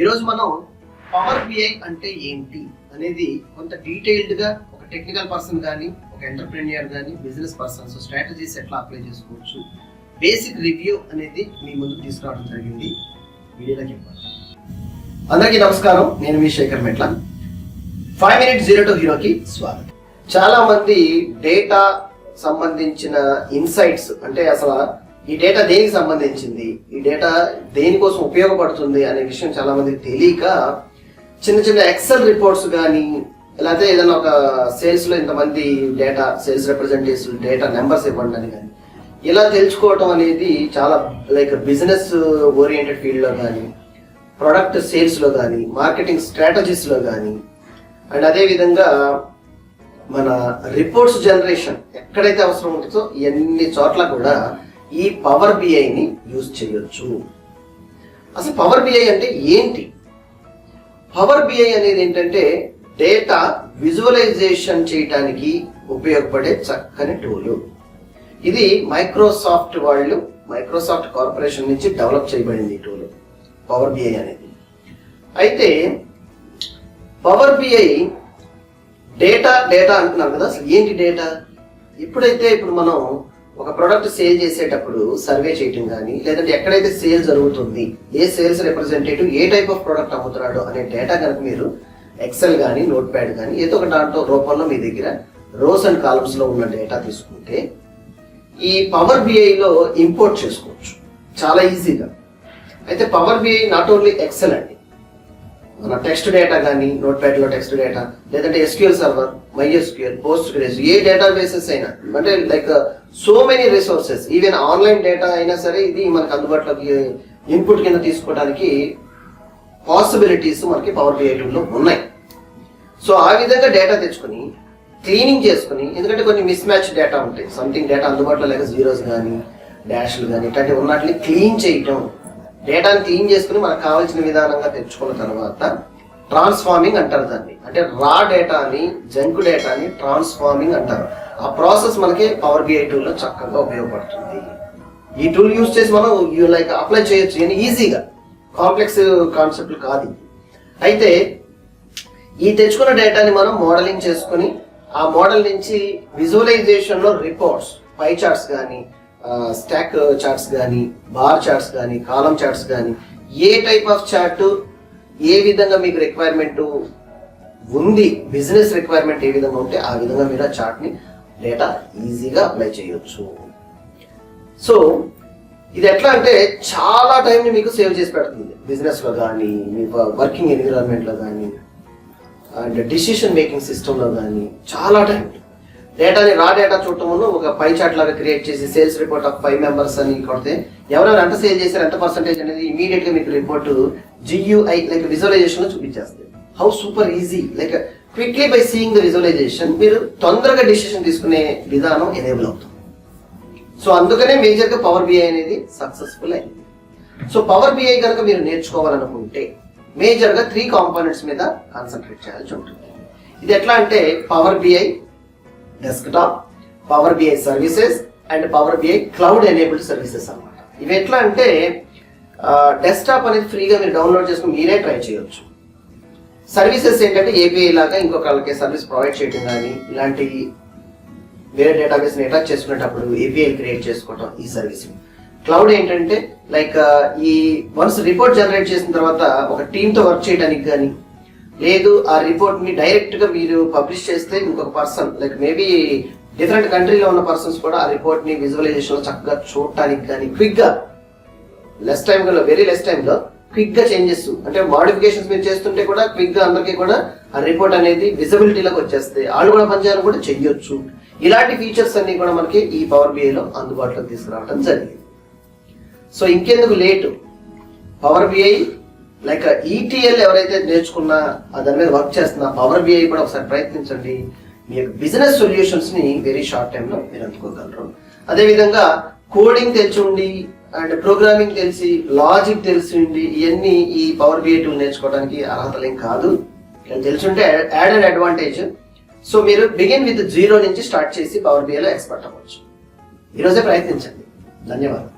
ఈరోజు మనం power BI అంటే ఏంటి అనేది కొంత డీటెయిల్డ్గా ఒక టెక్నికల్ పర్సన్ కానీ ఒక ఎంటర్ప్రెన్యూర్ కానీ బిజినెస్ పర్సన్స్ స్ట్రాటజీస్ ఎట్లా అప్లై చేసుకోవచ్చు బేసిక్ రివ్యూ అనేది మీ ముందుకు తీసుకురావడం జరిగింది. వీడియోలోకి ఇవ్వాలి అందరికీ నమస్కారం. నేను మీ శేఖర్ మెట్ల. ఫైవ్ మినిట్ జీరో టు హీరోకి స్వాగతం. చాలా మంది డేటా సంబంధించిన ఇన్సైట్స్ అంటే అసలు ఈ డేటా దేనికి సంబంధించింది? ఈ డేటా దేనికోసం ఉపయోగపడుతుంది అనే విషయం చాలా మంది తెలియక చిన్న చిన్న ఎక్సెల్ రిపోర్ట్స్ కానీ లేకపోతే ఏదైనా ఒక సేల్స్లో ఇంతమంది data sales representatives data numbers ఇవ్వండి అని కానీ ఇలా తెలుసుకోవటం అనేది చాలా లైక్ బిజినెస్ ఓరియంటెడ్ ఫీల్డ్లో కానీ ప్రొడక్ట్ సేల్స్లో కానీ మార్కెటింగ్ స్ట్రాటజీస్లో కానీ అండ్ అదే విధంగా మన రిపోర్ట్స్ జనరేషన్ ఎక్కడైతే అవసరం ఉంటుందో ఎన్ని చోట్ల కూడా ఈ పవర్ బిఐని యూజ్ చేయొచ్చు. అసలు పవర్ బిఐ అంటే ఏంటి? పవర్ బిఐ అనేది ఏంటంటే డేటా విజువలైజేషన్ చేయడానికి ఉపయోగపడే చక్కని టూలు ఇది మైక్రోసాఫ్ట్ వాళ్ళు మైక్రోసాఫ్ట్ కార్పొరేషన్ నుంచి డెవలప్ చేయబడింది ఈ టూల్ పవర్ బిఐ అనేది. అయితే పవర్ బిఐ డేటా డేటా అంటున్నారు కదా అసలు ఏంటి డేటా ఎప్పుడైతే ఇప్పుడు మనం ఒక ప్రోడక్ట్ సేల్ చేసేటప్పుడు సర్వే చేయటం కానీ లేదంటే ఎక్కడైతే సేల్ జరుగుతుంది ఏ సేల్స్ రిప్రజెంటేటివ్ ఏ టైప్ ఆఫ్ ప్రోడక్ట్ అమ్ముతున్నాడు అనే డేటా కనుక మీరు ఎక్సెల్ కానీ నోట్ ప్యాడ్ కానీ ఏదో ఒక దాంట్లో రూపంలో మీ దగ్గర రోస్ అండ్ కాలమ్స్లో ఉన్న డేటా తీసుకుంటే ఈ పవర్ బిఐలో ఇంపోర్ట్ చేసుకోవచ్చు. చాలా ఈజీగా అయితే power BI not only Excel అండి మన టెక్స్ట్ డేటా కానీ నోట్ ప్యాడ్లో టెక్స్ట్ డేటా లేదంటే SQL server MySQL Postgres ఏ డేటా బేసెస్ అయినా అంటే like so many resources even online data అయినా సరే ఇది మనకు అందుబాటులోకి ఇన్పుట్ కింద తీసుకోవడానికి పాసిబిలిటీస్ మనకి పవర్ బిఐ ఉన్నాయి. సో ఆ విధంగా డేటా తెచ్చుకొని క్లీనింగ్ చేసుకుని ఎందుకంటే కొన్ని మిస్ మ్యాచ్ డేటా ఉంటాయి. సంథింగ్ డేటా అందుబాటులో లేక జీరోస్ కానీ డాష్లు కానీ ఇట్లాంటివి ఉన్నట్లని క్లీన్ చేయటం డేటాని క్లీన్ చేసుకుని మనకు కావాల్సిన విధానంగా తెచ్చుకున్న తర్వాత ట్రాన్స్ఫార్మింగ్ అంటారు దాన్ని. అంటే రా డేటాని జంక్ డేటాని ట్రాన్స్ఫార్మింగ్ అంటారు. ఆ ప్రాసెస్ మనకి పవర్ బిఐ టూల్లో చక్కగా ఉపయోగపడుతుంది. ఈ టూల్ యూస్ చేసి మనం యూ లైక్ అప్లై చేయొచ్చు. అని ఈజీగా కాంప్లెక్స్ కాన్సెప్ట్లు కాదు అయితే ఈ తెచ్చుకున్న డేటాని మనం మోడలింగ్ చేసుకుని ఆ మోడల్ నుంచి విజువలైజేషన్లో రిపోర్ట్స్ పై చార్ట్స్ కానీ స్టాక్ చార్ట్స్ కానీ బార్ చార్ట్స్ కానీ కాలం చార్ట్స్ కానీ ఏ టైప్ ఆఫ్ చార్ట్ ఏ విధంగా మీకు రిక్వైర్మెంట్ ఉంది బిజినెస్ రిక్వైర్మెంట్ ఏ విధంగా ఉంటే ఆ విధంగా మీరు ఆ చార్ట్ని డేటా ఈజీగా అప్లై చేయొచ్చు. సో ఇది ఎట్లా అంటే చాలా టైంని మీకు సేవ్ చేసి పెడుతుంది. బిజినెస్లో కానీ మీ వర్కింగ్ ఎన్విరాన్మెంట్లో కానీ అండ్ డిసిషన్ మేకింగ్ సిస్టంలో కానీ చాలా టైం డేటాని రా డేటా చూడటం వల్ల ఒక పై చార్ట్ లాగా క్రియేట్ చేసి sales report of five members అని కొడితే ఎవరెవరు ఎంత సేల్ చేశారు ఎంత పర్సెంటేజ్ అనేది ఇమీడియట్గా మీకు రిపోర్ట్ జియూఐ లైక్ విజువలైజేషన్లో చూపించేస్తుంది. How super easy like quickly by seeing the visualisation మీరు తొందరగా డిసిషన్ తీసుకునే విధానం ఎనేబుల్ అవుతుంది. సో అందుకనే మేజర్గా పవర్ బిఐ అనేది సక్సెస్ఫుల్ అయింది. సో పవర్ బిఐ కనుక మీరు నేర్చుకోవాలనుకుంటే మేజర్గా త్రీ కాంపోనెంట్స్ మీద కాన్సన్ట్రేట్ చేయాల్సి ఉంటుంది. ఇది ఎట్లా అంటే power BI desktop power BI services and power BI cloud enabled services అన్నమాట. ఇవి ఎట్లా అంటే డెస్క్టాప్ అనేది ఫ్రీగా మీరు డౌన్లోడ్ చేసుకుని మీరే ట్రై చేయొచ్చు. సర్వీసెస్ ఏంటంటే ఏపీఐ లాగా ఇంకొకళ్ళకి సర్వీస్ ప్రొవైడ్ చేయడం కానీ ఇలాంటి వేరే డేటాబేస్ని అటాచ్ చేసుకునేటప్పుడు ఏపీఐ క్రియేట్ చేసుకోవటం ఈ సర్వీస్ క్లౌడ్ ఏంటంటే లైక్ ఈ వన్స్ రిపోర్ట్ జనరేట్ చేసిన తర్వాత ఒక టీంతో వర్క్ చేయడానికి కానీ లేదు ఆ రిపోర్ట్ మీ డైరెక్ట్గా మీరు పబ్లిష్ చేస్తే ఇంకొక పర్సన్ లైక్ మేబీ డిఫరెంట్ కంట్రీలో ఉన్న పర్సన్స్ కూడా ఆ రిపోర్ట్ని విజువలైజేషన్లో చక్కగా చూడటానికి కానీ క్విక్గా లెస్ టైం లో వెరీ లెస్ టైంలో క్విక్గా చేంజెస్ అంటే మాడిఫికేషన్స్ మీరు చేస్తుంటే కూడా క్విక్గా అందరికీ కూడా ఆ రిపోర్ట్ అనేది విజిబిలిటీలోకి వచ్చేస్తాయి వాళ్ళు కూడా పనిచేయాలని కూడా చెయ్యొచ్చు. ఇలాంటి ఫీచర్స్ అన్ని కూడా మనకి ఈ పవర్ బిఐ లో అందుబాటులోకి తీసుకురావడం జరిగింది. సో ఇంకెందుకు late power BI like ETL ఎవరైతే నేర్చుకున్నా దాని మీద వర్క్ చేస్తున్నా పవర్ బిఐ కూడా ఒకసారి ప్రయత్నించండి. మీ యొక్క బిజినెస్ సొల్యూషన్స్ని వెరీ షార్ట్ టైంలో మీరు అందుకోగలరు. అదేవిధంగా కోడింగ్ తెలిసి ఉండి అండ్ ప్రోగ్రామింగ్ తెలిసి లాజిక్ తెలిసి ఉండి ఇవన్నీ ఈ పవర్ బిఐ టూల్ నేర్చుకోవడానికి అర్హతలేం కాదు. ఇలా తెలిసి ఉంటే యాడెడ్ అడ్వాంటేజ్ సో మీరు బిగిన్ విత్ జీరో నుంచి స్టార్ట్ చేసి పవర్ బిఐలో ఎక్స్పర్ట్ అవ్వచ్చు. ఈరోజే ప్రయత్నించండి. ధన్యవాదాలు.